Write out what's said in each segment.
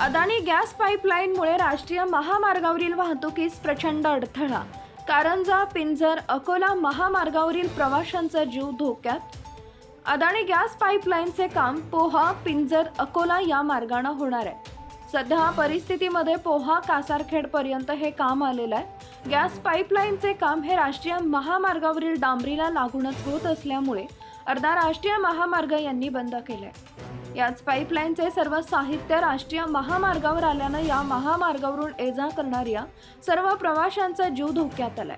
Adani gas पाईपलाईनमुळे राष्ट्रीय महामार्गावरील वाहतुकीस प्रचंड अडथळा. कारंजा पिंजर अकोला महामार्गावरील प्रवाशांचा जीव धोक्यात. अदानी गॅस पाईपलाईनचे काम पोहा पिंजर अकोला या मार्गानं होणार आहे. सध्या परिस्थितीमध्ये पोहा कासारखेडपर्यंत हे काम आलेलं आहे. गॅस पाईपलाईनचे काम हे राष्ट्रीय महामार्गावरील डांबरीला लागूनच होत असल्यामुळे अर्धा राष्ट्रीय महामार्ग यांनी बंद केलाय. याच पाईपलाईनचे सर्व साहित्य राष्ट्रीय महामार्गावर आल्यानं या महामार्गावरून ये जा करणाऱ्या सर्व प्रवाशांचा जीव धोक्यात आलाय.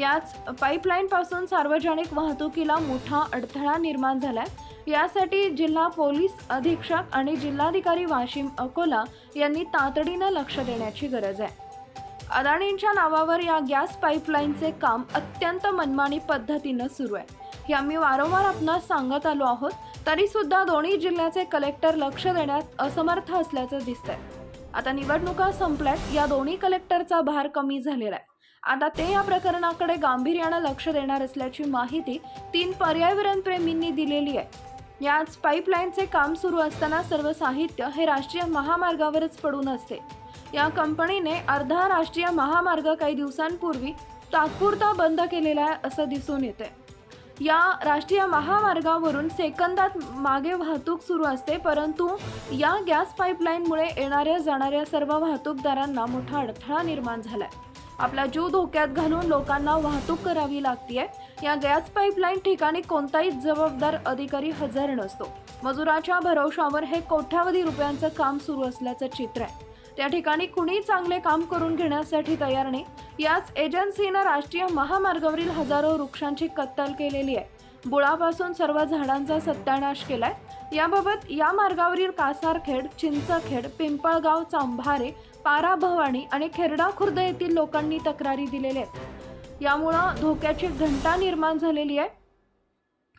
याच पाईपलाईनपासून सार्वजनिक वाहतुकीला मोठा अडथळा निर्माण झालाय. यासाठी जिल्हा पोलीस अधीक्षक आणि जिल्हाधिकारी वाशिम अकोला यांनी तातडीनं लक्ष देण्याची गरज आहे. अदाणींच्या नावावर या गॅस पाईपलाईनचे काम अत्यंत मनमानी पद्धतीनं सुरू आहे. हे आम्ही वारंवार आपणास सांगत आलो आहोत तरीसुद्धा दोन्ही जिल्ह्याचे कलेक्टर लक्ष देण्यात असमर्थ असल्याचं दिसतंय. आता निवडणुका संपल्यात या दोन्ही कलेक्टरचा भार कमी झालेला आहे. आता ते या प्रकरणाकडे गांभीर्यानं लक्ष देणार असल्याची माहिती तीन पर्यावरणप्रेमींनी दिलेली आहे. याच पाईपलाईनचे काम सुरू असताना सर्व साहित्य हे राष्ट्रीय महामार्गावरच पडून असते. या कंपनीने अर्धा राष्ट्रीय महामार्ग काही दिवसांपूर्वी तात्पुरता बंद केलेला आहे असं दिसून येते या राष्ट्रीय महामार्गावरून सेकंदात मागे वाहतूक सुरू असते परंतु या गॅस पाईपलाईनमुळे येणाऱ्या जाणाऱ्या सर्व वाहतूकदारांना मोठा अडथळा निर्माण झालाय. आपला जीव धोक्यात घालून लोकांना वाहतूक करावी लागतीये. या गॅस पाईपलाईन ठिकाणी कोणताही जबाबदार अधिकारी हजर नसतो. मजुराच्या भरवशावर हे कोट्यावधी रुपयांचं काम सुरू असल्याचं चित्र आहे. त्या ठिकाणी कुणी चांगले काम करून घेण्यासाठी तयार नाही याच एजन्सीनं राष्ट्रीय महामार्गावरील हजारो वृक्षांची कत्तल केलेली आहे. बुळापासून सर्व झाडांचा सत्यानाश केलाय. याबाबत या मार्गावरील कासारखेड चिंचखेड पिंपळगाव चांभारे पाराभवानी आणि खेरडा खुर्द येथील लोकांनी तक्रारी दिलेल्या आहेत. यामुळं धोक्याची घंटा निर्माण झालेली आहे.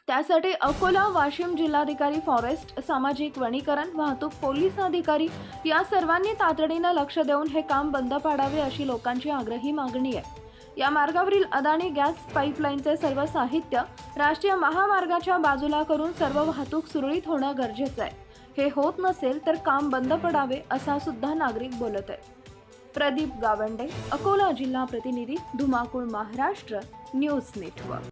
त्यासाठी अकोला वाशिम जिल्हाधिकारी फॉरेस्ट सामाजिक वनीकरण वाहतूक पोलीस अधिकारी या सर्वांनी तातडीनं लक्ष देऊन हे काम बंद पाडावे अशी लोकांची आग्रही मागणी आहे. या मार्गावरील अदानी गॅस पाईपलाईनचे सर्व साहित्य राष्ट्रीय महामार्गाच्या बाजूला करून सर्व वाहतूक सुरळीत होणं गरजेचं आहे. हे होत नसेल तर काम बंद पडावे असा सुद्धा नागरिक बोलत आहे प्रदीप गावंडे अकोला जिल्हा प्रतिनिधी धुमाकूळ महाराष्ट्र न्यूज नेटवर्क.